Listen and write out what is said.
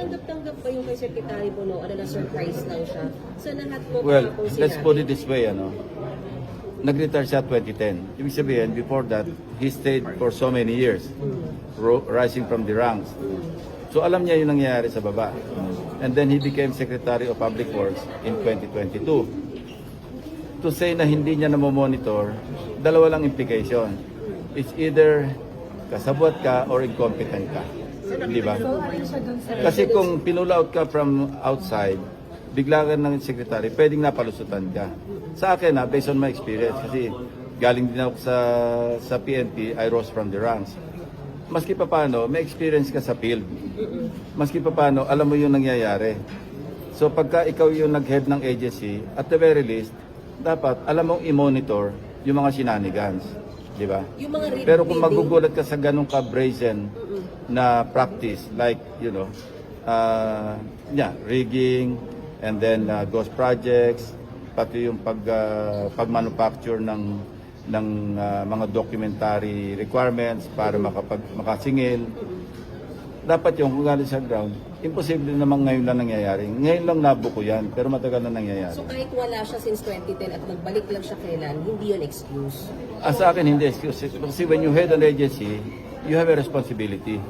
tanggap-tanggap ba yung kay Secretary Bono? Ano na surprise lang siya? Sa lahat po Well, kahapon let's sinabi. put it this way, ano. Nag-retire siya 2010. Ibig sabihin, before that, he stayed for so many years, ro- rising from the ranks. So alam niya yung nangyayari sa baba. And then he became Secretary of Public Works in 2022. To say na hindi niya namomonitor, dalawa lang implication. It's either kasabwat ka or incompetent ka. Di ba? Kasi kung pinull out ka from outside, bigla ka ng secretary, pwedeng napalusutan ka. Sa akin na, based on my experience, kasi galing din ako sa, sa PNP, I rose from the ranks. Maski pa paano, may experience ka sa field. Maski pa paano, alam mo yung nangyayari. So pagka ikaw yung nag-head ng agency, at the very least, dapat alam mong i-monitor yung mga shenanigans. Di ba? Yung mga read Pero kung magugulat ka sa ganong ka-brazen na practice, like, you know, uh, yeah, rigging, and then uh, ghost projects, pati yung pag, uh, pag-manufacture ng, ng uh, mga documentary requirements para makapag, makasingil. Dapat yung kung galing sa ground, imposible namang ngayon lang nangyayari. Ngayon lang nabuko yan, pero matagal na nangyayari. So kahit wala siya since 2010 at nagbalik lang siya kailan, hindi yun excuse. Ah, sa akin, hindi excuse. Kasi when you head an agency, you have a responsibility.